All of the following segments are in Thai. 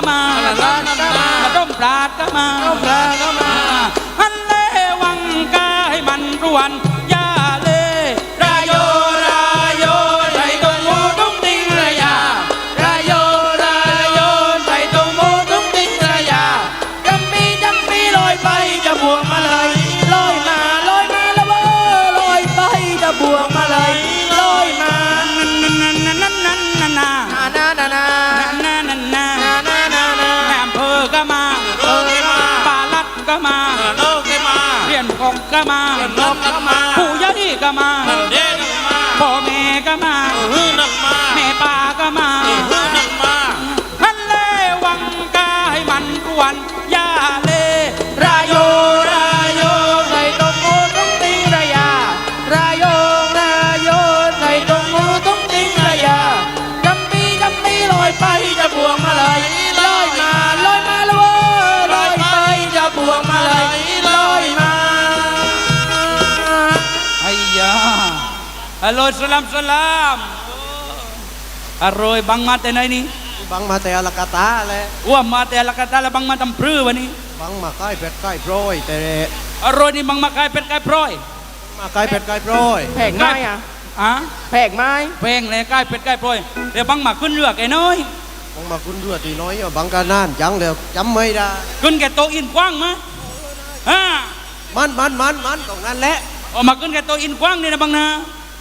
็มาท่านก็มากระด้มปราดก็มาท่านก็มาฮันเลวังกาให้มันรวนยาเลรายโยรายโยใจตรงโมตุ้งติงระยารายโยรายโยใจตรงโมตุ้งติงระยาจำปีจำปีลอยไปจะบวกมาเลยลอยมาลอยมาล้วเว้อลอยไปจะบวกมา ก็มามา ผู้ยาดีก็มาเด็กก็มา ฮัลโหลสลามสลามอร่อยบังมาแต่ไหนนี่บังมาแต่ละกาตาแหละว่ามาแต่ละกาตาละบังมาทำพรื้วันนี้บังมาใกล้เป็ดใกล้โปรยแต่อร่อยนี่บังมา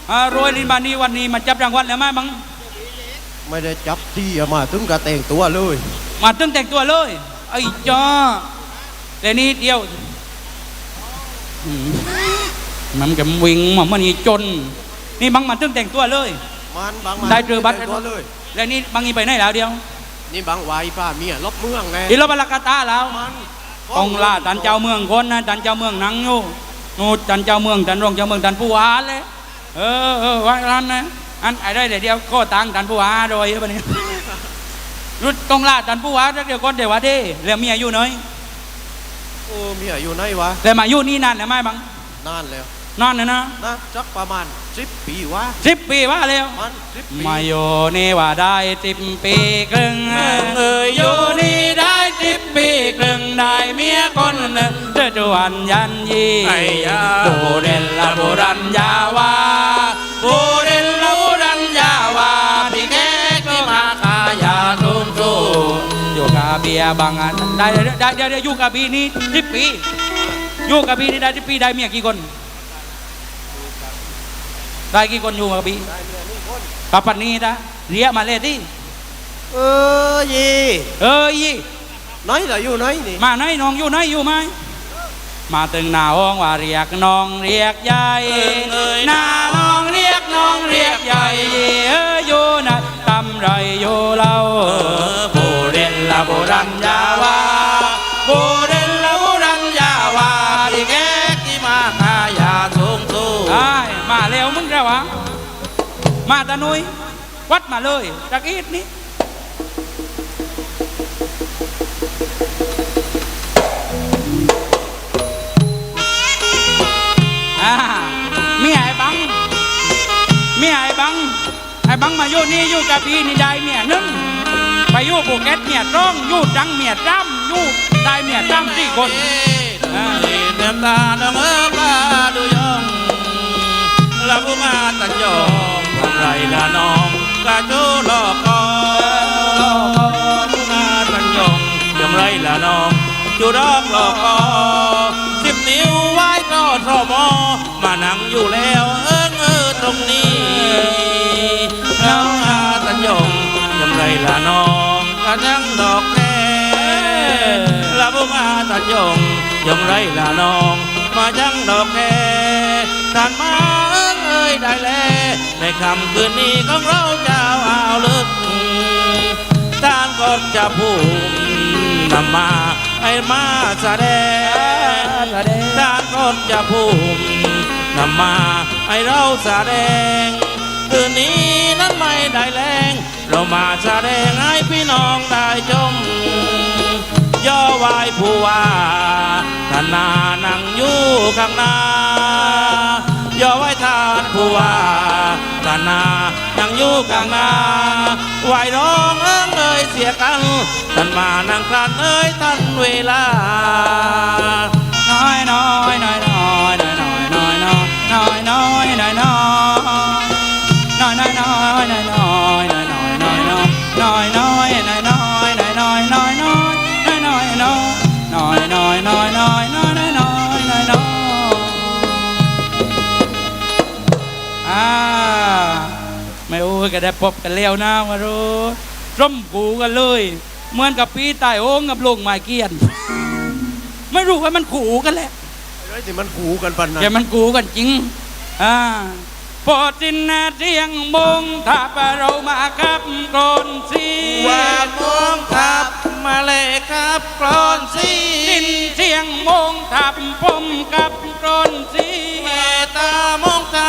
ไกลเป็ดไกลพร้อยมาใกล้เป็ดใกล้โปรยแผงไม้อะอะแผงไม้เพลงเลยไกลเป็ดไกลพร้อยเดี๋ยวบังมาขึ้นเรือไอ้น้อยบังมาคุณเรือตีน้อยบังกันนานจังเดียวจำไม่ได้ขึ้นแกโตะอินกว้างมะอ่ามันมันมันมันตรงนั้นแหละออกมาขึ้นแกโตะอินกว้างนี่นะบังนะอร่อยนี่มานี่วันนี้มาจับรางวัลแล้วไหมบังไม่ได้จับที่เอามาถึงกระแต่งตัวเลย มาตึ้งแต่งตัวเลยไอ้จ้าแต่นี่เดียวอืมมันก็วิ่งมามันนี่จน นี่บังมาตึ้งแต่งตัวเลย มันบังมาได้เจอบัตร แต่งตัวเลย แล้วนี่บังอีไปไหนแล้วเดียวนี่บังไว้ป้าเมียลบเมืองไงอีรบลากาตาแล้วมันองค์ลาตันเจ้าเมืองคนนะตันเจ้าเมืองนังอยู่นูนตันเจ้าเมืองตันรองเจ้าเมืองตันผู้ว่าเลย เออเออว่าร้านนะอันไอ้ได้เดี๋ยวข้อตังตันผู้ว่าโดยบันนี้รุดตรงลาตันผู้ว่าเดี๋ยวก่อนเดี๋ยวว่าเด้แล้วเมียอยู่น้อยโอ้เมียอยู่ไหนวะแต่มาอยู่นี่นานแล้วไหมบังนานแล้วนานนะนะนะจักประมาณสิบปีวะสิบปีว่าแล้วมันสิบปีมาอยู่นี่ว่าได้สิบปีครึ่งเอออยู่นี่ได้สิบปีครึ่งได้เมียคนหนึ่งเจ้าจ วนยันยีไอ้ยาโบเรลลาโบรัญญาวาโบเรลลาโบรัญญาวาพี่แกก็มาขายาทุ่มสูอยู่กับเบียบางอันได้ได้ได้ได้ได้อยู่กับบีนี่สิบปีอยู่กับบีนี่ได้สิบปีได้เมียกี่คน ได้กี่คนอยู่กับบีกับปันนี้นะเรียกมาเลยที่เออยีเอ้ยน้อยเหรออยู่น้อยนี่มาไหนน้องอยู่ไหนอยู่ไหม มาถึงหน้าห้องว่าเรียกน้องเรียกยายหน้าน้องเรียกน้องเรียกยายเอออยู่นะตำไรอยู่เล่าโบเรนลาโบรัญญาวาโบเรนลาโบรัญญาวาดิแกที่มาหายาสูงสูงไอ้ายมาเร็วมึงแล้ววะมาตานุยวัดมาเลยจากอีดนี้ งมาอยู่นี่อยู่กับพี่นี่ได้เมียหนึ่งไปอยู่ภูเก็ตเมียร้องอยู่ดังเมียร่ำอยู่ได้เมียร่ำสี่คนอ่าเน้ำตา ละน้องกระทั่งดอกแน่ละบุกอาตัดยงยงไรละน้อง มาทั้งดอกแน่ท่านมาเอ้ยได้แล้ในคำคืนนี้ของเราเจ้าอาลึกทานก็จะพูดนำมาไอ้มาแสดงทานก็จะพูดนำมาไอ้เราแสดงคืนนี้นั้นไม่ได้แรง เรามาแสดงให้พี่น้องได้ชมย่อไหวผู้ว่าธนานั่งอยู่ข้างหน้าย่อไหว้ทานผู้ว่าธนานั่งอยู่ข้างหน้าไหวร้องเอ้งเอ้ยเสียกันท่านมานั่งคลานเอ้ยท่านเวลา ได้พบกันแล้วนะวารุร่มกูกันเลย เหมือนกับปีตายโอ้งกับลงไม้เกียน ไม่รู้ว่ามันขู่กันแหละไอ้ที่มันขู่กันปันนั้นแกมันกูกันจริงอ่าพอจินนาเทียงมงถ้าปะเรามากับกรนสีว่ามองทับมาเลยครับกรอนสีดินเทียงมงทับผมกับกรนสีแม่ตามองทับ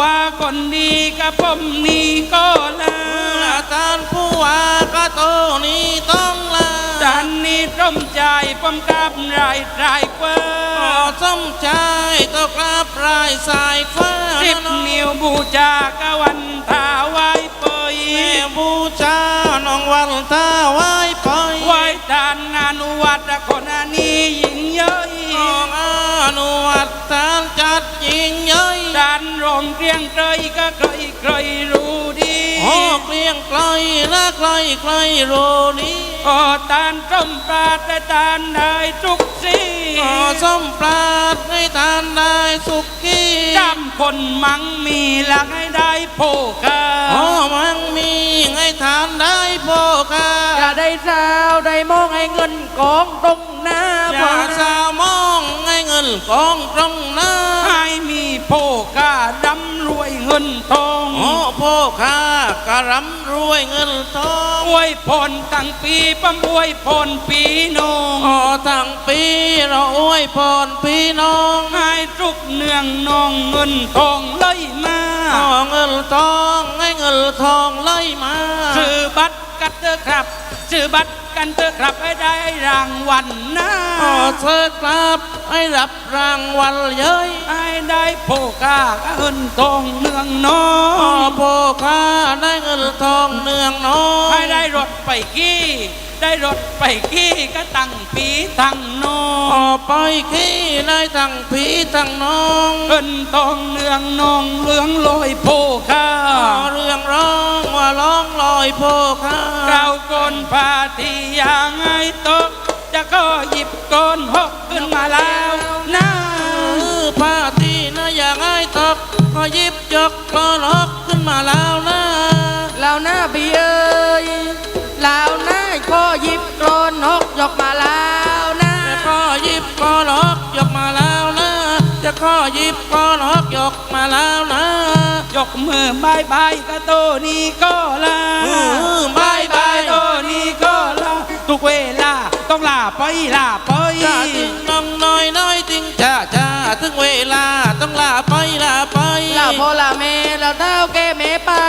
ว่าคนดีกับผมนี่ก็ลาลาตานผู้ว่าก็โตนี้ต้องลาดันนี้ร่มใจผมกับไรไรเฟ้ขออสมใจต้องกราบรายสายฟ้าสิบนิ้วบูชากะวันทาไว้เปยแม่บูชาน้องวันตาไว้ไปไว้ทานอนุวัตคนอันนี้ยิ่งเย้ยน้องอนุวัตตานจัดยิ่งใหญ่ ดันรองเกรียงไกรก็ใครใครรู้ดีโอ้เกลียงไกลและไกลไกลโรนี้ก็ตานต้มปลาแต่ตานได้ทุกสีขอสมปราดให้ทานได้สุขีจำคนมังมีหลักให้ได้โภคาโอ้มังมีให้ทานได้โภคาอย่าได้สาวได้มองให้เงินกองตรงหน้าอย่าสาวมองให้เงินกองตรงหน้า ให้มีโภคาดำรวยเงินทองโอ้โภคากระรำรวยเงินทองอวยพรตั้งปีปั๊มอวยพรปีน้องขอทั้งปีเราอวยพรพี่น้องให้ทุกเนืองนองเงินทองไหลมาขอเงินทองให้เงินทองไหลมาซื้อบัตรกันเถอะครับ ซื้อบัตรกันเถอะครับให้ได้รางวัลนะขอเชิญครับให้รับรางวัลเย้ยให้ได้โภคาเงินทองเนืองน้อของโภคาได้เงินทองเนืองน้อง ให้ได้รถไปกี้ ได้รถไปกี้ก็ตั้งปีตั้งน้อของไปขี้ได้ทั้งพี่ทั้งน้องเงินทองเนืองนองเหลืองลอยโภคาขอเรื่องร้องว่าร้องลอยโภคาเรากนพาที่อย่างไงตกจะก็หยิบก้อนหกขึ้นมาแล้วนะมือผ้าที่นะอย่างไอ้ตกขอหยิบยกกลอล็อกขึ้นมาแล้วนะ ยกมาแล้วนะจะขอหยิบกลอล็อกยกมาแล้วนะจะขอหยิบกลอล็อกยกมาแล้วนะ ยกมือบายบายก็โตนี้ก็ลาอืมบายบายโตนี้ก็ลาทุกเวลาต้องลาไปลาไปจ้าติงน้องน้อยน้อยติงจ้าจ้าถึงเวลาต้องลาไปลาไปลาพ่อลาแม่แล้วเต้าแกแม่ป้า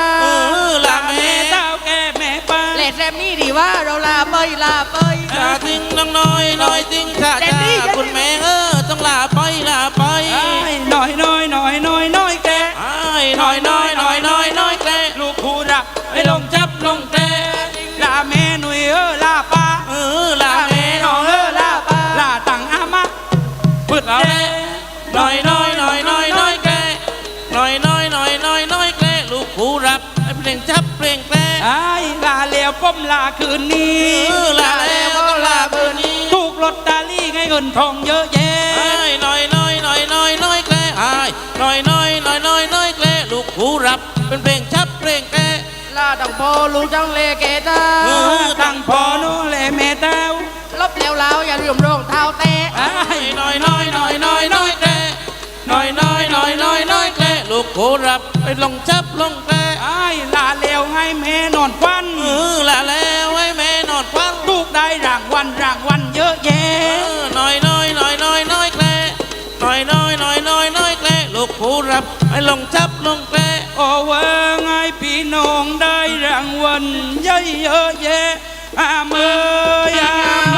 ป้าเลดแรมนี่ดีว่าเราลาไปลาไปจ้าติงน้องน้อยน้อยติงจ้าแดดจ้าดี้แดดดี้คุณแม่เออต้องลาไปลาไปไอ้น้อยน้อยน้อยน้อยน้อยแกไอ้น้อยน้อยน้อยน้อยน้อยแกล้ลูกผู้รักไปลงจับลงแต่ลาแม่หนุ่ยเออลาป้าเออลาลาแม่แม่น้น้อองงเอเอออลาลาป้าลาตังอามาพึดเอาแกแน่น้อยน้อยน้อยน้อยน้อยแกล้น้อยน้อยน้อยน้อยน้อยแกล้ลูกผู้รับให้เพลงจับเพลงแก ล้ไอ้ลาเลี้ยวป้มลาคืนนี้เออลาแล้วต้องลาคืนนี้ถูกลอตเตอรี่ไงเงินทองเยอะแยะไอ้น้อยน้อยน้อยน้อยน้อยแกล้ไอ้น้อยน้อยน้อยน้อยน้อยแกล้ลูกผู้รับเป็นเพลงจับเพลงแกล้ลาดังพ่อลูกจังเลเกตาเออตั้งพอโนแลแม่เต้าลบแล้วแล้วอย่าลืมรองเท้าแตะไอ้น้อยน้อยน้อยน้อยน้อยแกล้น้อยน้อยน้อย น้อยรับไปลงจับลงแต่ไอ้ลาเลวให้แม่นอนควันเออละแล้วให้แม่นอนฟังลูกได้รางวัลรางวัลเยอะแยะเออน้อยน้อยน้อยน้อยน้อยแกล้น้อยน้อยน้อยน้อยน้อยแกล้ลูกผู้รับให้ลงจับลงแต่โอเวอร์ไงพี่น้องได้รางวัลเยอะเยอะแยะอาเมยอาเม